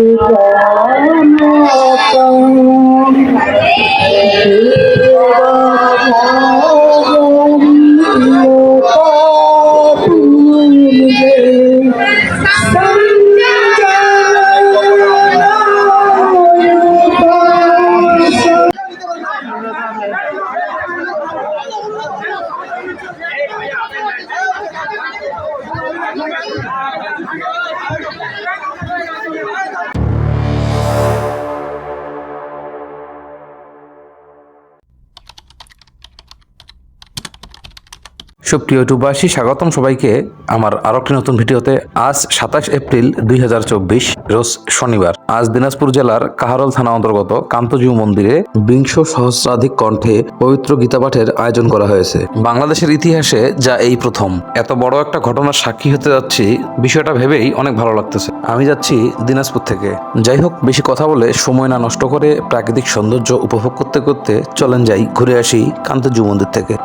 自由。সুপ্রিয় ইউটিউবাসী স্বাগতম সবাইকে আমার আরও একটি নতুন ভিডিওতে। আজ সাতাশ এপ্রিল দুই হাজার চব্বিশ, রোজ শনিবার। আজ দিনাজপুর জেলার কাহারল থানা অন্তর্গত কান্তজীব মন্দিরে বিংশ সহস্রাধিক কণ্ঠে পবিত্র গীতা পাঠের আয়োজন করা হয়েছে। বাংলাদেশের ইতিহাসে যা এই প্রথম, এত বড় একটা ঘটনার সাক্ষী হতে যাচ্ছি, বিষয়টা ভেবেই অনেক ভালো লাগতেছে। আমি যাচ্ছি দিনাজপুর থেকে। যাই হোক, বেশি কথা বলে সময় না নষ্ট করে প্রাকৃতিক সৌন্দর্য উপভোগ করতে করতে চলেন যাই, ঘুরে আসি কান্তজীব মন্দির থেকে।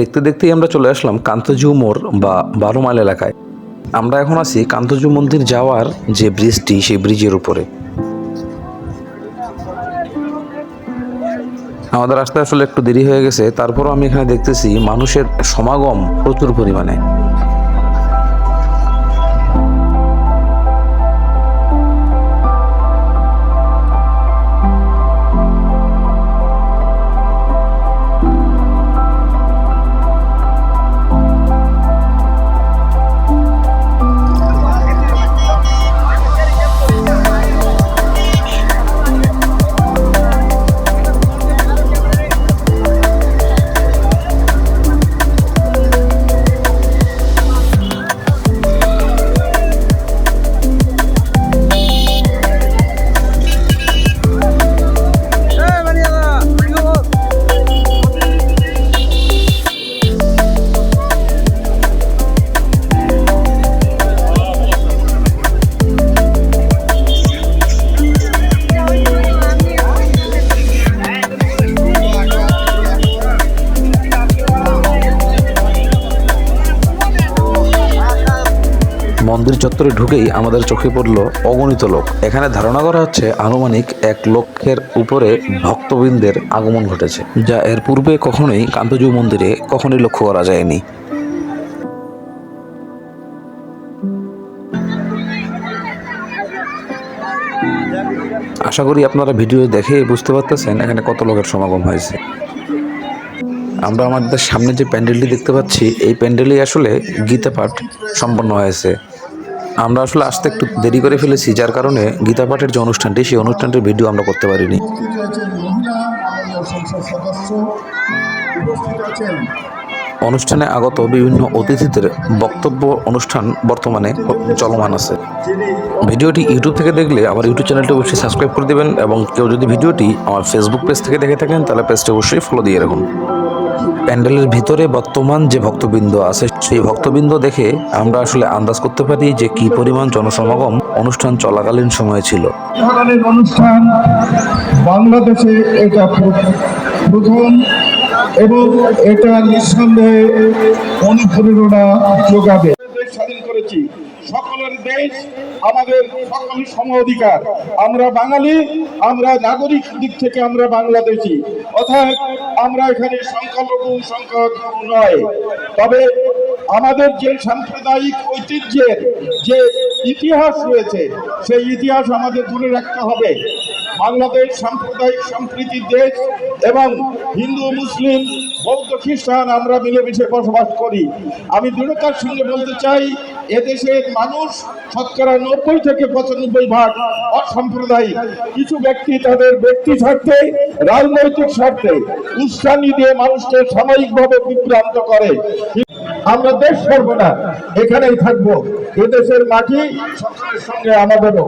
দেখতে দেখতেই আমরা চলে আসলাম কান্তজু মোড় বা বারো মাইল এলাকায়। আমরা এখন আছি কান্তজু মন্দির যাওয়ার যে ব্রিজটি, সেই ব্রিজের উপরে। আমাদের আসতে আসলে একটু দেরি হয়ে গেছে, তারপরও আমি এখানে দেখতেছি মানুষের সমাগম প্রচুর পরিমাণে। মন্দির চত্বরে ঢুকেই আমাদের চোখে পড়ল অগণিত লোক। এখানে ধারণা করা হচ্ছে আনুমানিক এক লক্ষের উপরে ভক্তবৃন্দের আগমন ঘটেছে, যা এর পূর্বে কখনোই কান্তজু মন্দিরে কখনোই লক্ষ্য করা যায়নি। আশা করি আপনারা ভিডিও দেখে বুঝতে পারতেছেন এখানে কত লোকের সমাগম হয়েছে। আমরা আমাদের সামনে যে প্যান্ডেলটি দেখতে পাচ্ছি, এই প্যান্ডেলেই আসলে গীতা পাঠ সম্পন্ন হয়েছে। আমরা আসলে আসতে একটু দেরি করে ফেলেছি, যার কারণে গীতা পাঠের যে অনুষ্ঠানটি, সেই অনুষ্ঠানটির ভিডিও আমরা করতে পারিনি। অনুষ্ঠানে আগত বিভিন্ন অতিথিদের বক্তব্য অনুষ্ঠান বর্তমানে চলমান আছে। ভিডিওটি ইউটিউব থেকে দেখলে আমার ইউটিউব চ্যানেলটি অবশ্যই সাবস্ক্রাইব করে দেবেন এবং কেউ যদি ভিডিওটি আমার ফেসবুক পেজ থেকে দেখে থাকেন, তাহলে পেজটি অবশ্যই ফলো দিয়ে রাখুন। প্যান্ডেলের ভিতরে বর্তমান যে ভক্তবৃন্দ আছে, সেই ভক্তবৃন্দ দেখে আমরা আসলে আন্দাজ করতে পারি যে কি পরিমাণ জনসমাগম অনুষ্ঠান চলাকালীন সময়ে ছিল। ধরনের অনুষ্ঠান? বাংলাদেশে এটা প্রথম এবং এটা নিঃসন্দেহে অনুপ্রেরণা যোগাবে। স্বাধীন করেছি। দেশ আমাদের সকলের সম অধিকার। আমরা বাঙালি, আমরা নাগরিক দিক থেকে আমরা বাংলাদেশি। অর্থাৎ আমরা এখানে সংখ্যালঘু সংখ্যালঘু নয়। তবে আমাদের যে সাম্প্রদায়িক ঐতিহ্যের যে ইতিহাস রয়েছে, সেই ইতিহাস আমাদের ধরে রাখতে হবে। বাংলাদেশ সাম্প্রদায়িক সম্প্রীতির দেশ এবং হিন্দু, মুসলিম, বৌদ্ধ, খ্রিস্টান আমরা মিলেমিশে বসবাস করি। আমি দৃঢ়তার সঙ্গে বলতে চাই এদেশের মানুষ শতকরা নব্বই থেকে পঁচানব্বই ভাগ অসাম্প্রদায়িক। কিছু ব্যক্তি তাদের ব্যক্তি স্বার্থে, রাজনৈতিক স্বার্থে উস্কানি দিয়ে মানুষকে সাময়িকভাবে বিভ্রান্ত করে। আমরা দেশ করব না, এখানেই থাকব। এদেশের মাটি সরকারের সঙ্গে আমাদেরও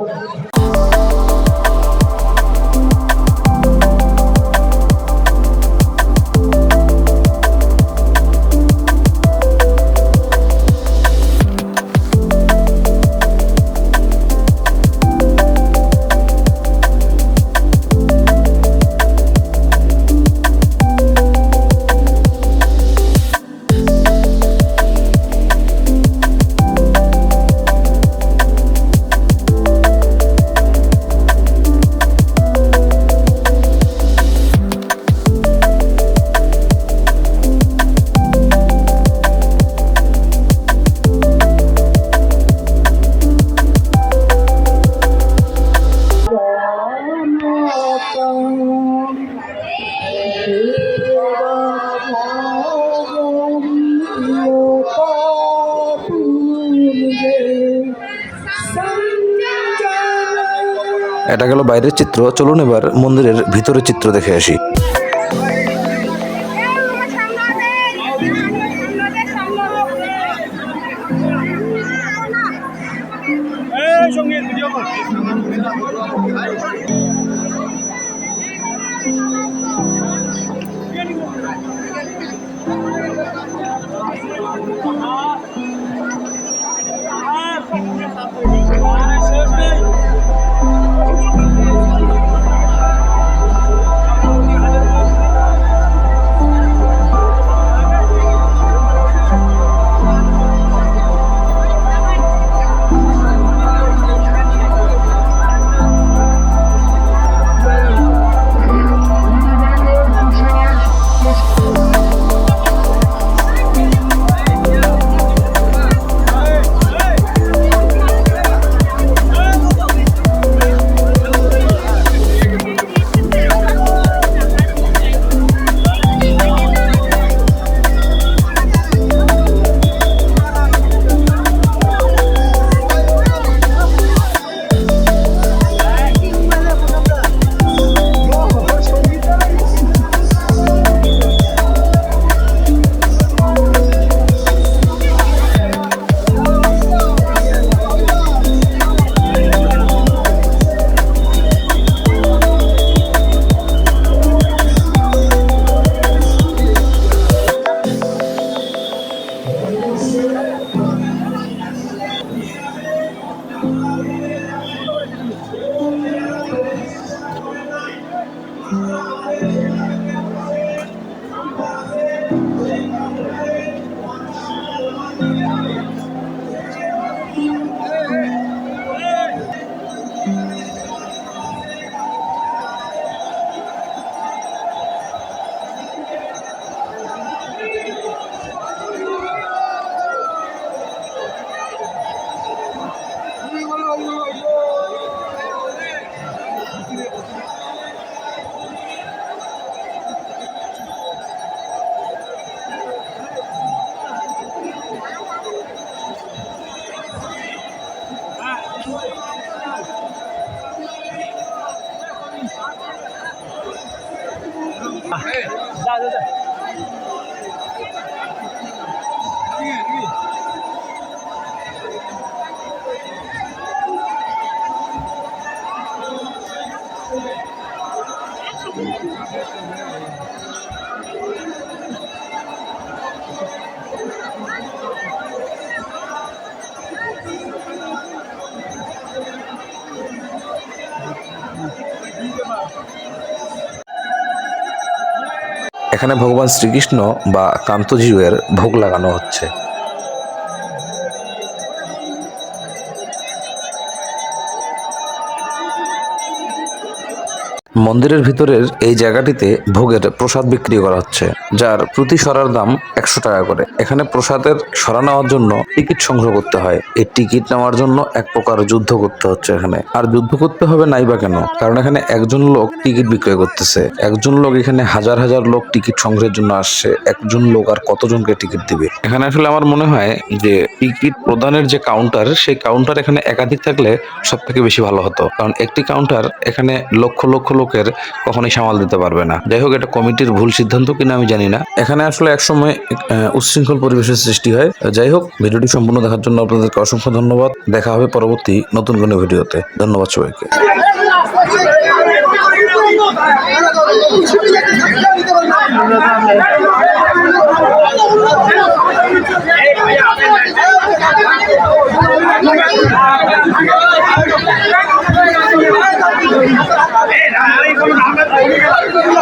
এটা গেল বাইরের চিত্র। চলুন এবার মন্দিরের ভিতরের চিত্র দেখে আসি। এখানে ভগবান শ্রীকৃষ্ণ বা কান্তজিউয়ের ভোগ লাগানো হচ্ছে। মন্দিরের ভিতরের এই জায়গাটিতে ভোগের প্রসাদ বিক্রি করা হচ্ছে, যার প্রতি সরার দাম একশো টাকা করে। এখানে প্রসাদের সরা নেওয়ার জন্য টিকিট সংগ্রহ করতে হয়। এই টিকিট নেওয়ার জন্য এক প্রকার যুদ্ধ করতে হচ্ছে এখানে। আর যুদ্ধ করতে হবে নাই বা কেন? কারণ এখানে একজন লোক টিকিট বিক্রয় করতেছে। একজন লোক এখানে হাজার হাজার লোক টিকিট সংগ্রহের জন্য আসছে। একজন লোক আর কতজনকে টিকিট দিবে? এখানে আসলে আমার মনে হয় যে টিকিট প্রদানের যে কাউন্টার সেই কাউন্টার এখানে একাধিক থাকলে সব থেকে বেশি ভালো হতো। কারণ একটি কাউন্টার এখানে লক্ষ লক্ষ লোকের কখনোই সামাল দিতে পারবে না। যাই হোক, এটা কমিটির ভুল সিদ্ধান্ত কিনা আমি জানি না। এখানে আসলে একসময় উচ্ছৃঙ্খল পরিবেশের সৃষ্টি হয়। যাই হোক, ভিডিওটি সম্পূর্ণ দেখার জন্য আপনাদেরকে অসংখ্য ধন্যবাদ। দেখা হবে পরবর্তী নতুন কোনো ভিডিওতে। ধন্যবাদ সবাইকে। Yeah.